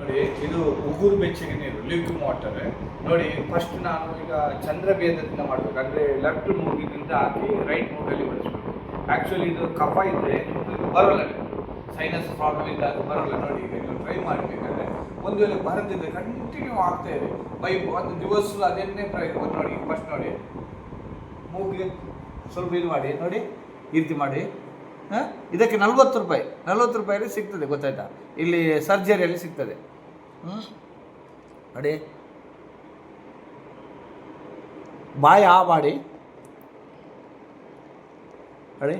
ನೋಡಿ, ಇದು ಉಗುರು ಬೆಚ್ಚಗೆ ನೀರು ಲಿಕ್ವಿಡ್ ವಾಟರ್. ನೋಡಿ ಫಸ್ಟ್ ನಾನು ಈಗ ಚಂದ್ರಭೇದದಿಂದ ಮಾಡಬೇಕು. ಅಂದರೆ ಲೆಫ್ಟ್ ಮೂಗಿನಿಂದ ಹಾಕಿ ರೈಟ್ ಮೂಗಲ್ಲಿ ಬಳಸಬೇಕು ಆ್ಯಕ್ಚುಲಿ ಇದು ಕಫ ಇದ್ದರೆ ಇದು ಬರೋಲ್ಲ ಸೈನಸ್ ಪ್ರಾಬ್ಲಮ್ ಇದ್ದಾಗ ಬರೋಲ್ಲ. ನೋಡಿ, ಈಗ ನೀವು ಟ್ರೈ ಮಾಡಬೇಕಾದ್ರೆ ಒಂದು ವೇಳೆ ಬರದಿದ್ದರೆ ಕಂಟಿನ್ಯೂ ಆಗ್ತಾ ಇದೆ. ಬೈ ಒಂದು ದಿವಸ ಅದನ್ನೇ ಪ್ರಯೋಗ ನೋಡಿ ಫಸ್ಟ್ ನೋಡಿ. ಮೂಗಿಗೆ ಸ್ವಲ್ಪ ಇದು ಮಾಡಿ, ನೋಡಿ, ಈ ರೀತಿ ಮಾಡಿ. ಹಾಂ? ಇದಕ್ಕೆ ನಲ್ವತ್ತು ರೂಪಾಯಿ. ನಲ್ವತ್ತು ರೂಪಾಯಲ್ಲಿ ಸಿಗ್ತದೆ, ಗೊತ್ತಾಯ್ತಾ? ಇಲ್ಲಿ ಸರ್ಜರಿಯಲ್ಲಿ ಸಿಗ್ತದೆ. ಅಡಿ. ಬಾಯಿ ಆ ಮಾಡಿ ನೋಡಿ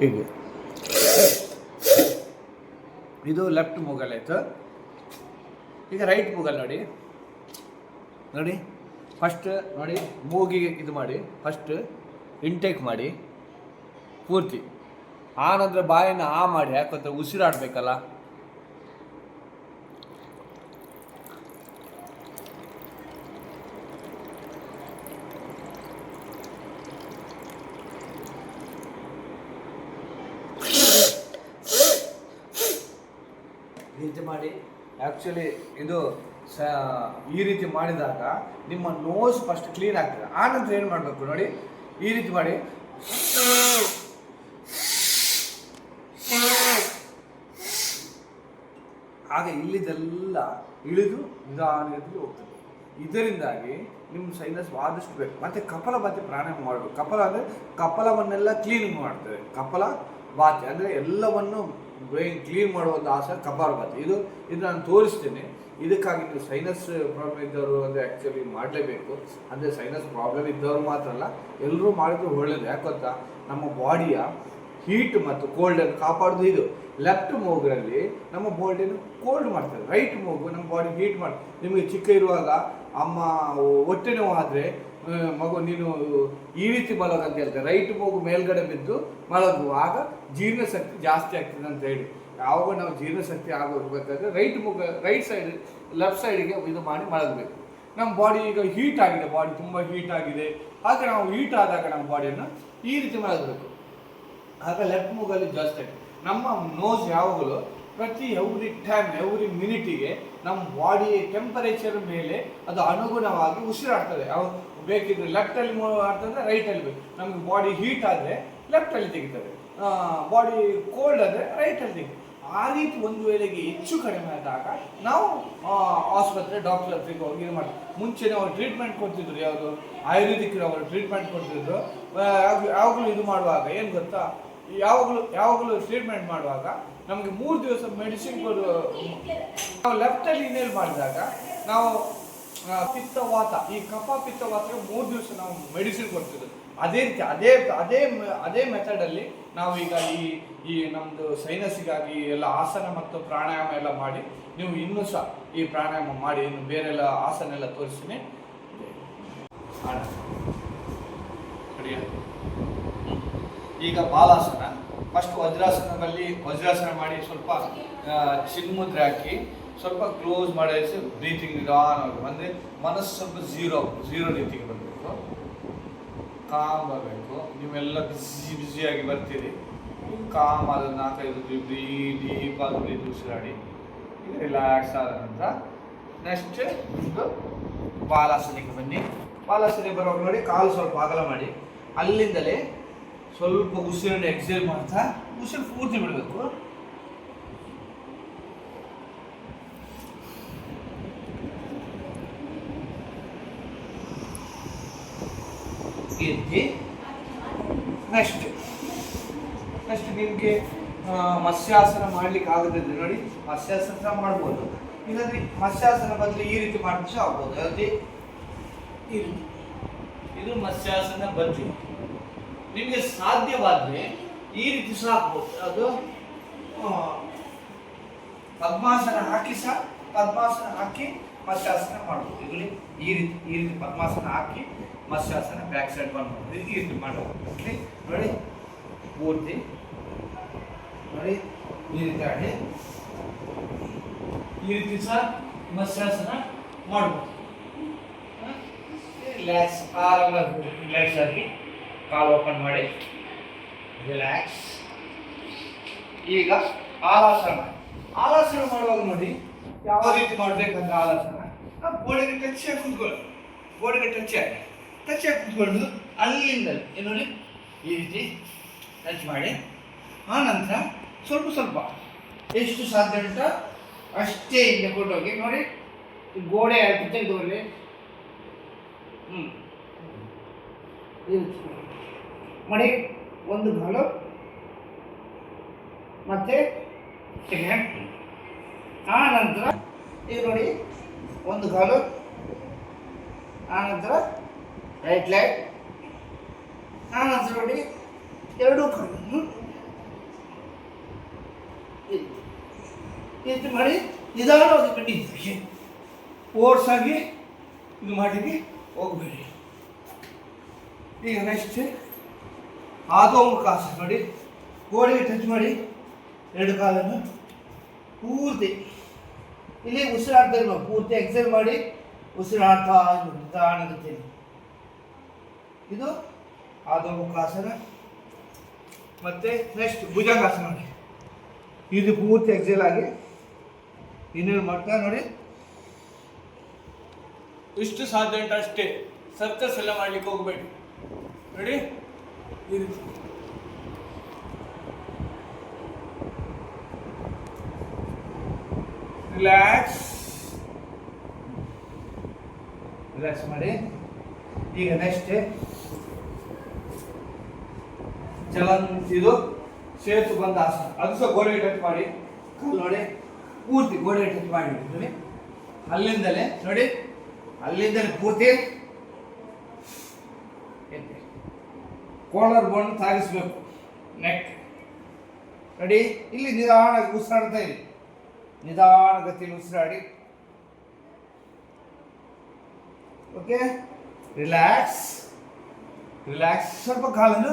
ಹೀಗೆ. ಇದು ಲೆಫ್ಟ್ ಮೂಗಲ್ ಆಯಿತು. ಈಗ ರೈಟ್ ಮೂಗಲ್ ನೋಡಿ. ನೋಡಿ. ಫಸ್ಟ್ ನೋಡಿ, ಮೂಗಿಗೆ ಇದು ಮಾಡಿ ಫಸ್ಟ್ ಇಂಟೇಕ್ ಮಾಡಿ, ಪೂರ್ತಿ. ಆನಂತರ ಬಾಯನ್ನು ಆ ಮಾಡಿ ಯಾಕಂದ್ರೆ ಉಸಿರಾಡಬೇಕಲ್ಲ? ಇದು ಮಾಡಿ ಆ್ಯಕ್ಚುಲಿ ಇದು ಸ, ಈ ರೀತಿ ಮಾಡಿದಾಗ ನಿಮ್ಮ ನೋಸ್ ಫಸ್ಟ್ ಕ್ಲೀನ್ ಆಗ್ತದೆ. ಆನಂತರ ಏನು ಮಾಡಬೇಕು ನೋಡಿ? ಈ ರೀತಿ ಮಾಡಿ. ಆಗ ಇಲ್ಲಿದೆಲ್ಲ ಇಳಿದು ನಿಧಾನದಲ್ಲಿ ಹೋಗ್ತದೆ. ಇದರಿಂದಾಗಿ ನಿಮ್ಮ ಸೈನಸ್ ಆದಷ್ಟು ಬೇಕು ಮತ್ತು ಕಪಲ ಬಾತಿ ಪ್ರಾಣಾಯಾಮ ಮಾಡಬೇಕು. ಕಪಲ ಅಂದರೆ ಕಪಲವನ್ನೆಲ್ಲ ಕ್ಲೀನ್ ಮಾಡ್ತದೆ. ಕಪಲ ಬಾತಿ ಅಂದರೆ ಎಲ್ಲವನ್ನು ಬ್ರೈನ್ ಕ್ಲೀನ್ ಮಾಡುವಂಥ ಆಸೆ, ಕಪಾಲ ಬಾತಿ ಇದು ಇದು ನಾನು ತೋರಿಸ್ತೀನಿ. ಇದಕ್ಕಾಗಿ ನೀವು ಸೈನಸ್ ಪ್ರಾಬ್ಲಮ್ ಇದ್ದವರು ಅಂದರೆ ಆ್ಯಕ್ಚುಲಿ ಮಾಡಲೇಬೇಕು. ಅಂದರೆ ಸೈನಸ್ ಪ್ರಾಬ್ಲಮ್ ಇದ್ದವರು ಮಾತ್ರ ಅಲ್ಲ ಎಲ್ಲರೂ ಮಾಡಿದ್ರು ಒಳ್ಳೆಯದು ಯಾಕಂತ ನಮ್ಮ ಬಾಡಿಯ ಹೀಟ್ ಮತ್ತು ಕೋಲ್ಡನ್ನು ಕಾಪಾಡೋದು ಇದು. ಲೆಫ್ಟ್ ಮೋಗರಲ್ಲಿ ನಮ್ಮ ಬಾಡಿಯನ್ನು ಕೋಲ್ಡ್ ಮಾಡ್ತಾರೆ ರೈಟ್ ಮೂಗು ನಮ್ಮ ಬಾಡಿ ಹೀಟ್ ಮಾಡಿ ನಿಮಗೆ ಚಿಕ್ಕ ಇರುವಾಗ ಅಮ್ಮ ಹೊಟ್ಟೆ ನೋವು ಆದರೆ ಮಗು, ನೀನು ಈ ರೀತಿ ಮಲಗು ಅಂತ ಹೇಳ್ತಾರೆ. ರೈಟ್ ಮೂಗು ಮೇಲ್ಗಡೆ ಬಿದ್ದು ಮಲಗು. ಆಗ ಜೀರ್ಣಶಕ್ತಿ ಜಾಸ್ತಿ ಆಗ್ತದೆ ಅಂತ ಹೇಳಿ. ಯಾವಾಗ ನಾವು ಜೀರ್ಣಶಕ್ತಿ ಆಗೋಗ್ಬೇಕಾದ್ರೆ ರೈಟ್ ಮೂಗ ರೈಟ್ ಸೈಡ್ ಲೆಫ್ಟ್ ಸೈಡಿಗೆ ಇದು ಮಾಡಿ ಮಲಗಬೇಕು. ನಮ್ಮ ಬಾಡಿ ಈಗ ಹೀಟ್ ಆಗಿದೆ ಬಾಡಿ ತುಂಬ ಹೀಟ್ ಆಗಿದೆ. ಆಗ ನಾವು ಹೀಟ್ ಆದಾಗ ನಮ್ಮ ಬಾಡಿಯನ್ನು ಈ ರೀತಿ ಮಲಗಬೇಕು. ಆಗ ಲೆಫ್ಟ್ ಮೂಗಲ್ಲಿ ಜಾಸ್ತಿ ನಮ್ಮ ನೋಸ್ ಯಾವಾಗಲೂ ಪ್ರತಿ ಎವ್ರಿ ಟೈಮ್ ಎವ್ರಿ ಮಿನಿಟಿಗೆ ನಮ್ಮ ಬಾಡಿ ಟೆಂಪರೇಚರ್ ಮೇಲೆ ಅದು ಅನುಗುಣವಾಗಿ ಉಸಿರಾಡ್ತದೆ. ಯಾವ ಬೇಕಿದ್ರೆ ಲೆಫ್ಟಲ್ಲಿ ಆಗ್ತದೆ ರೈಟಲ್ಲಿ ಬೇಕು. ನಮಗೆ ಬಾಡಿ ಹೀಟ್ ಆದರೆ ಲೆಫ್ಟಲ್ಲಿ ತೆಗಿತದೆ. ಬಾಡಿ ಕೋಲ್ಡ್ ಆದರೆ ರೈಟಲ್ಲಿ ತೆಗಿತದೆ. ಆ ರೀತಿ ಒಂದು ವೇಳೆಗೆ ಹೆಚ್ಚು ಕಡಿಮೆ ಆದಾಗ ನಾವು ಆಸ್ಪತ್ರೆ ಡಾಕ್ಟರ್ ಹತ್ರಕ್ಕೆ ಹೋಗಿ ಇದು ಮಾಡಿ ಮುಂಚೆನೇ ಅವ್ರು ಟ್ರೀಟ್ಮೆಂಟ್ ಕೊಡ್ತಿದ್ರು ಯಾವುದು? ಆಯುರ್ವೇದಿಕ್ ಅವರು ಟ್ರೀಟ್ಮೆಂಟ್ ಕೊಡ್ತಿದ್ರು. ಯಾವಾಗಲೂ ಇದು ಮಾಡುವಾಗ ಏನು ಗೊತ್ತಾ? ಯಾವಾಗಲೂ ಯಾವಾಗಲೂ ಟ್ರೀಟ್ಮೆಂಟ್ ಮಾಡುವಾಗ ನಮಗೆ ಮೂರು ದಿವಸ ಮೆಡಿಸಿನ್ ಕೊಡು ನಾವು ಲೆಫ್ಟಲ್ಲಿ ಇನೇಲ್ ಮಾಡಿದಾಗ ನಾವು ಪಿತ್ತವಾತ ಈ ಕಫ ಪಿತ್ತವಾತಕ್ಕೆ ಮೂರು ದಿವಸ ನಾವು ಮೆಡಿಸಿನ್ ಕೊಡ್ತಿದ್ವಿ ಅದೇ ರೀತಿ, ಅದೇ ಅದೇ ಅದೇ ಮೆಥಡಲ್ಲಿ ನಾವು ಈಗ ಈ ಈ ನಮ್ಮದು ಸೈನಸ್ಸಿಗಾಗಿ ಎಲ್ಲ ಆಸನ ಮತ್ತು ಪ್ರಾಣಾಯಾಮ ಎಲ್ಲ ಮಾಡಿ, ನೀವು ಇನ್ನೂ ಸಹ ಈ ಪ್ರಾಣಾಯಾಮ ಮಾಡಿ, ಇನ್ನು ಬೇರೆಲ್ಲ ಆಸನ ಎಲ್ಲ ತೋರಿಸ್ತೀನಿ? ಈಗ ಬಾಲಾಸನ ಫಸ್ಟ್ ವಜ್ರಾಸನದಲ್ಲಿ ವಜ್ರಾಸನ ಮಾಡಿ ಸ್ವಲ್ಪ ಚಿನ್ಮುದ್ರೆ ಹಾಕಿ ಸ್ವಲ್ಪ ಕ್ಲೋಸ್ ಮಾಡಿಸಿ ಬ್ರೀತಿಂಗ್ ನಿಧಾನವಾಗಿ ಅಂದರೆ ಮನಸ್ಸು ಸ್ವಲ್ಪ ಝೀರೋ ಝೀರೋ ರೀತಿಗೆ ಬರಬೇಕು ಕಾಮ್ ಬರಬೇಕು ನೀವೆಲ್ಲ ಬಿಸಿ ಬಿಸಿಯಾಗಿ ಬರ್ತೀರಿ. ಕಾಮ್ ಆದ ನಾಲ್ಕೈದು ಬ್ರೀ ಡೀಪ್ ಆದ ಬ್ರೀತ್ ಉಸಿರಾಡಿ. ಈಗ ರಿಲ್ಯಾಕ್ಸ್ ಆದ ನಂತರ ನೆಕ್ಸ್ಟ್ ಒಂದು ಬಾಲಾಸನಿಗೆ ಬನ್ನಿ. ಬಾಲಾಸನಿಗೆ ಬರೋ ನೋಡಿ, ಕಾಲು ಸ್ವಲ್ಪ ಅಗಲ ಮಾಡಿ. ಅಲ್ಲಿಂದಲೇ ಸ್ವಲ್ಪ ಉಸಿರನ್ನು ಎಕ್ಸೇಲ್ ಮಾಡ್ತಾ ಉಸಿರು ಪೂರ್ತಿ ಬಿಡಬೇಕು. ಎತ್ತಿ ನೆಕ್ಸ್ಟ್ ನೆಕ್ಸ್ಟ್ ನಿಮಗೆ ಮತ್ಸ್ಯಾಸನ ಮಾಡ್ಲಿಕ್ಕೆ ಆಗದಿದ್ರೆ ನೋಡಿ. ಮತ್ಸ್ಯಾಸನ ಸಹ ಮಾಡ್ಬೋದು. ಇಲ್ಲಾಂದ್ರೆ ಮತ್ಸ್ಯಾಸನ ಬದಲು ಈ ರೀತಿ ಮಾಡಿದ್ರೆ ಸಹ ಆಗ್ಬೋದು. ಅದೇ ಇದು. ಇದು ಮತ್ಸ್ಯಾಸನ ಬದಲು. ನಿಮಗೆ ಸಾಧ್ಯವಾದರೆ ಈ ರೀತಿ ಸಹ ಆಗ್ಬೋದು. ಅದು ಪದ್ಮಾಸನ ಹಾಕಿ ಸಹ ಪದ್ಮಾಸನ ಹಾಕಿ ಮತ್ಸ್ಯಾಸನ ಮಾಡ್ಬೋದು. ಇಲ್ಲಿ ಈ ರೀತಿ ಈ ರೀತಿ ಪದ್ಮಾಸನ ಹಾಕಿ ಮತ್ಸ್ಯಾಸನ ಬ್ಯಾಕ್ ಸೈಡ್ ಮಾಡ್ಬೋದು ಈ ರೀತಿ ಮಾಡ್ಬೋದು ಇಲ್ಲಿ ನೋಡಿ, ಪೂರ್ತಿ ನೋಡಿ, ಈ ರೀತಿ ಆಡಿ ಈ ರೀತಿ ಸಹ ಮತ್ಸ್ಯಾಸನ ಮಾಡ್ಬೋದು. ಹ? ರಿಲ್ಯಾಕ್ಸ್ ಆರಾಮಾಗಿ ರಿಲ್ಯಾಕ್ಸ್ ಆಗಿ ಕಾಲು ಓಪನ್ ಮಾಡಿ. ರಿಲ್ಯಾಕ್ಸ್ ಈಗ ಆಲಾಸನ. ಆಲಾಸನ ಮಾಡುವಾಗ ನೋಡಿ, ಯಾವ ರೀತಿ ಮಾಡಬೇಕಂದ್ರೆ ಆಲಾಸನ? ನಾವು ಗೋಡೆಗೆ ಟಚ್ ಆಗಿ ಕುತ್ಕೊಳ್ಳಿ ಗೋಡೆಗೆ ಟಚ್ ಆಗಿ. ಆಗಿ ಕುತ್ಕೊಂಡು ಅಲ್ಲಿಂದ ಏನು ನೋಡಿ, ಈ ರೀತಿ ಟಚ್ ಮಾಡಿ. ಆನಂತರ ನಂತರ ಸ್ವಲ್ಪ ಸ್ವಲ್ಪ ಎಷ್ಟು ಸಾಧ್ಯ ಅಂತ ಅಷ್ಟೇ ಇಲ್ಲಿ ಕೊಟ್ಟೋಗಿ ನೋಡಿ ಗೋಡೆ ಆಗುತ್ತೆ ಗೋಡೆ ಹ್ಞೂ ಮಾಡಿ. ಒಂದು ಕಾಲು ಮತ್ತೆ ಆ ನಂತರ, ಈಗ ನೋಡಿ, ಒಂದು ಕಾಲು ಆನಂತರ ನಂತರ ರೈಟ್ ಲೆಗ್ ನಾನು ನೋಡಿ ಎರಡೂ ಕಾಲು ಇದು ಮಾಡಿ ನಿಧಾನವಾಗಿ ಬನ್ನಿ ಆಗಿ ಇದು ಮಾಡಿ ಹೋಗ್ಬೇಡಿ ಈಗ ನೆಕ್ಸ್ಟ್ ಆದೋಮುಖಾಸ ಮಾಡಿ ಗೋಡೆಗೆ ಟಚ್ ಮಾಡಿ ಎರಡು ಕಾಲನ್ನು ಪೂರ್ತಿ ಇಲ್ಲಿ ಉಸಿರಾಡ್ತಾ ಇರೋ ಪೂರ್ತಿ ಎಕ್ಸೈಲ್ ಮಾಡಿ ಉಸಿರಾಡ್ತಾ ನಿಧಾನಗತಿಯಲ್ಲಿ ಇದು ಆದಮುಖಾಸನ ಮತ್ತು ನೆಕ್ಸ್ಟ್ ಭುಜಂಗಾಸನ ನೋಡಿ. ಇದು ಪೂರ್ತಿ ಎಕ್ಸೈಲ್ ಆಗಿ ಇನ್ನೇನು ಮಾಡ್ತಾ ನೋಡಿ. ಇಷ್ಟು ಸಾಧ್ಯ ಉಂಟು ಅಷ್ಟೇ. ಸರ್ಕಸ್ ಎಲ್ಲ ಮಾಡ್ಲಿಕ್ಕೆ ಹೋಗಬೇಡಿ. ನೋಡಿ ಇದು ರಿಲ್ಯಾಕ್ಸ್ ರಿಲ್ಯಾಕ್ಸ್ ಮಾಡಿ. ಈಗ ನೆಕ್ಸ್ಟ್ ಚಲನ್, ಇದು ಸೇತು ಬಂದ ಆಸನ. ಅದು ಸಹ ಗೋಡೆ ಟಚ್ ಮಾಡಿ. ಕಾಲು ನೋಡಿ, ಪೂರ್ತಿ ಗೋಡೆ ಟಚ್ ಮಾಡಿ. ನೋಡಿ, ಅಲ್ಲಿಂದಲೇ ನೋಡಿ, ಅಲ್ಲಿಂದಲೇ ಪೂರ್ತಿ. ಕೋಲರ್ ಬೋನ್ ತಾಗಿಸ್ಬೇಕು ನೆಕ್ ನೋಡಿ, ಇಲ್ಲಿ ನಿಧಾನ ಉಸಿರಾಡ್ತಾ ಇದೆ ನಿಧಾನ ಗತಿಯಲ್ಲಿ ಉಸಿರಾಡಿ. ಓಕೆ ರಿಲ್ಯಾಕ್ಸ್ ರಿಲ್ಯಾಕ್ಸ್ ಸ್ವಲ್ಪ ಕಾಲನ್ನು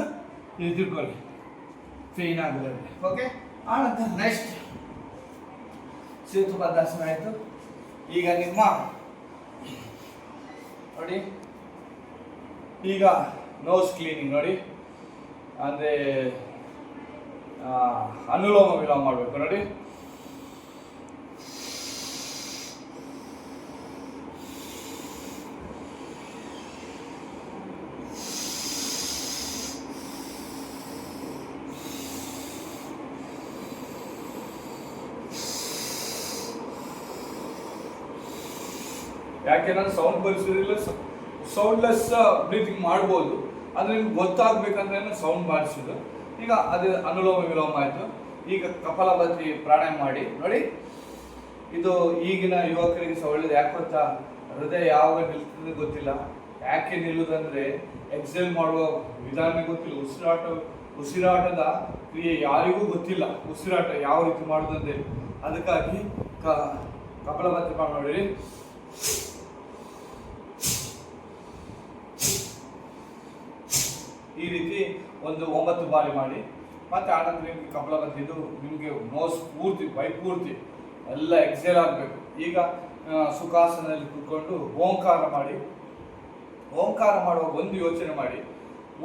ಇಲ್ಲಿ ತಿಳ್ಕೊಳ್ಳಿ. ಫೇನ್ ಆಗಲ್ಲ ಓಕೆ ಆನಂತರ ನೆಕ್ಸ್ಟ್ ಸೇತುಬದ್ಧಾಸನ ಆಯಿತು. ಈಗ ನಿಮ್ಮ ನೋಡಿ. ಈಗ ನೋಸ್ ಕ್ಲೀನಿಂಗ್ ನೋಡಿ. ಅಂದರೆ ಅನುಲೋಮ ವಿಲೋಮ ಮಾಡಬೇಕು ನೋಡಿ. ಯಾಕೆಂದ್ರೆ ಸೌಂಡ್ ಪರಿಸರದಲ್ಲಿ ಸೌಂಡ್ಲೆಸ್ ಬ್ರೀತಿಂಗ್ ಮಾಡ್ಬೋದು. ಅಂದರೆ ನಿಮ್ಗೆ ಗೊತ್ತಾಗಬೇಕಂದ್ರೆ ಸೌಂಡ್ ಮಾಡಿಸೋದು ಈಗ ಅದು ಅನುಲೋಮ ವಿಲೋಮ ಆಯಿತು. ಈಗ ಕಪಾಲಭಾತಿ ಪ್ರಾಣಾಯಾಮ ಮಾಡಿ. ನೋಡಿ, ಇದು ಈಗಿನ ಯುವಕರಿಗೆ ಸಹ ಒಳ್ಳೇದು. ಯಾಕೆ ಗೊತ್ತಾ? ಹೃದಯ ಯಾವಾಗ ನಿಲ್ತದೆ ಗೊತ್ತಿಲ್ಲ. ಯಾಕೆ ನಿಲ್ಲುವುದಂದ್ರೆ ಎಕ್ಸೆಲ್ ಮಾಡುವ ವಿಧಾನ ಗೊತ್ತಿಲ್ಲ. ಉಸಿರಾಟ, ಉಸಿರಾಟದ ಕ್ರಿಯೆ ಯಾರಿಗೂ ಗೊತ್ತಿಲ್ಲ. ಉಸಿರಾಟ ಯಾವ ರೀತಿ ಮಾಡುವುದಂದ್ರೆ ಅದಕ್ಕಾಗಿ ಕ ಕಪಾಲಭಾತಿ ಮಾಡಿ. ಈ ರೀತಿ ಒಂದು ಒಂಬತ್ತು ಬಾರಿ ಮಾಡಿ, ಮತ್ತೆ ಆನಂತರ ನಿಮಗೆ ಕಪಲ ಬಂದಿದ್ದು, ನಿಮಗೆ ನೋಸ್ ಪೂರ್ತಿ, ಬೈ ಪೂರ್ತಿ ಎಲ್ಲ ಎಕ್ಸೇಲ್ ಆಗಬೇಕು. ಈಗ ಸುಖಾಸನದಲ್ಲಿ ಕೂತ್ಕೊಂಡು ಓಂಕಾರ ಮಾಡಿ, ಓಂಕಾರ ಮಾಡುವಾಗ ಒಂದು ಯೋಚನೆ ಮಾಡಿ,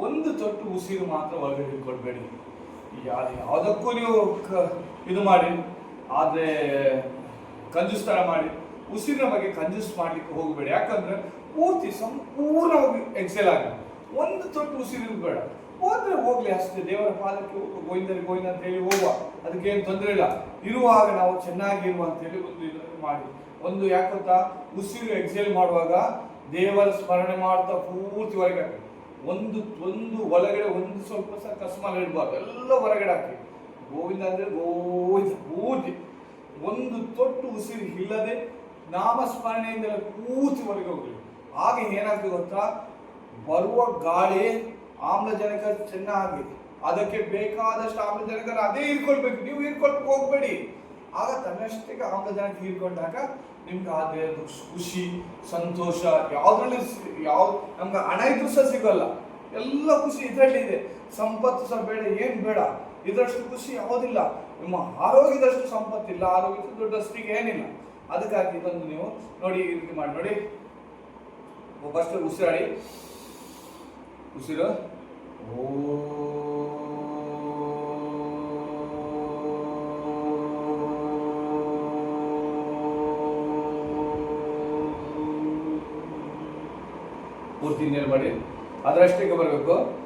ಒಂದು ತೊಟ್ಟು ಉಸಿರು ಮಾತ್ರ ಒಳಗಡೆ ಇಟ್ಕೊಳ್ಬೇಡಿ. ಯಾವುದಕ್ಕೂ ನೀವು ಇದು ಮಾಡಿ, ಆದರೆ ಕಂಜೂಸ್ ಥರ ಮಾಡಿ, ಉಸಿರಿನ ಬಗ್ಗೆ ಕಂಜೂಸ್ ಮಾಡ್ಲಿಕ್ಕೆ ಹೋಗಬೇಡಿ. ಯಾಕಂದ್ರೆ ಪೂರ್ತಿ ಸಂಪೂರ್ಣವಾಗಿ ಎಕ್ಸೆಲ್ ಆಗಿ ಒಂದು ತೊಟ್ಟು ಉಸಿರು ಬೇಡ. ಹೋದ್ರೆ ಹೋಗ್ಲಿ ಅಷ್ಟೇ ದೇವರ ಪಾದಕ್ಕೆ ಹೋಗು, ಗೋವಿಂದರಿಗೆ ಗೋವಿಂದ ಅಂತ ಹೇಳಿ ಹೋಗುವ. ಅದಕ್ಕೇನು ತೊಂದರೆ ಇಲ್ಲ. ಇರುವಾಗ ನಾವು ಚೆನ್ನಾಗಿರುವ ಅಂತ ಹೇಳಿ ಒಂದು ಇದನ್ನು ಮಾಡಿ. ಒಂದು ಯಾಕಂತ ಉಸಿರು ಎಕ್ಸೇಲ್ ಮಾಡುವಾಗ ದೇವರ ಸ್ಮರಣೆ ಮಾಡ್ತಾ ಪೂರ್ತಿ ಹೊರಗೆ ಹಾಕಿ. ಒಂದು ಒಂದು ಒಳಗಡೆ ಒಂದು ಸ್ವಲ್ಪ ಸಹ ಕಸ್ಮಾಲ ಇಡಬಾರ್ದು. ಎಲ್ಲ ಹೊರಗಡೆ ಹಾಕಿ. ಗೋವಿಂದ ಅಂದರೆ ಗೋವಿಂದ ಪೂರ್ತಿ. ಒಂದು ತೊಟ್ಟು ಉಸಿರು ಇಲ್ಲದೆ ನಾಮಸ್ಮರಣೆಯಿಂದಲೇ ಪೂರ್ತಿ ಹೊರಗೆ ಹೋಗಲಿ. ಆಗ ಏನಾಗ್ತದೆ ಗೊತ್ತಾ? ಬರುವ ಗಾಳಿ ಆಮ್ಲಜನಕ ಚೆನ್ನಾಗಿ ಅದಕ್ಕೆ ಬೇಕಾದಷ್ಟು ಆಮ್ಲಜನಕ ಅದೇ ಹೀರ್ಕೊಳ್ಬೇಕು. ನೀವು ಹೀರ್ಕೊಳ್ಬೇಕು ಹೋಗ್ಬೇಡಿ. ಆಗ ತನ್ನಷ್ಟಕ್ಕೆ ಆಮ್ಲಜನಕ ಹೀರ್ಕೊಂಡಾಗ ನಿಮ್ಗೆ ಅದೇ ಖುಷಿ, ಸಂತೋಷ, ಯಾವ್ದ್ರಲ್ಲಿ ಯಾವ, ನಮ್ಗೆ ಹಣ ಇದ್ರೂ ಸಹ ಸಿಗಲ್ಲ. ಎಲ್ಲ ಖುಷಿ ಇದರಲ್ಲಿ ಇದೆ. ಸಂಪತ್ತು ಸಹ ಬೇಡ, ಏನು ಬೇಡ. ಇದರಷ್ಟು ಖುಷಿ ಯಾವುದಿಲ್ಲ. ನಿಮ್ಮ ಆರೋಗ್ಯದಷ್ಟು ಸಂಪತ್ತಿಲ್ಲ. ಆರೋಗ್ಯದ ದೊಡ್ಡಷ್ಟಿಗೆ ಏನಿಲ್ಲ. ಅದಕ್ಕಾಗಿ ಇದೊಂದು ನೀವು ನೋಡಿ ಈ ರೀತಿ ಮಾಡಿ. ನೋಡಿ ಫಸ್ಟ್ ಉಸಿರಾಡಿ. ಉಸಿರು? ಪೂರ್ತಿ ನೀರು ಮಾಡಿ. ಅದರಷ್ಟಕ್ಕೆ ಬರಬೇಕು.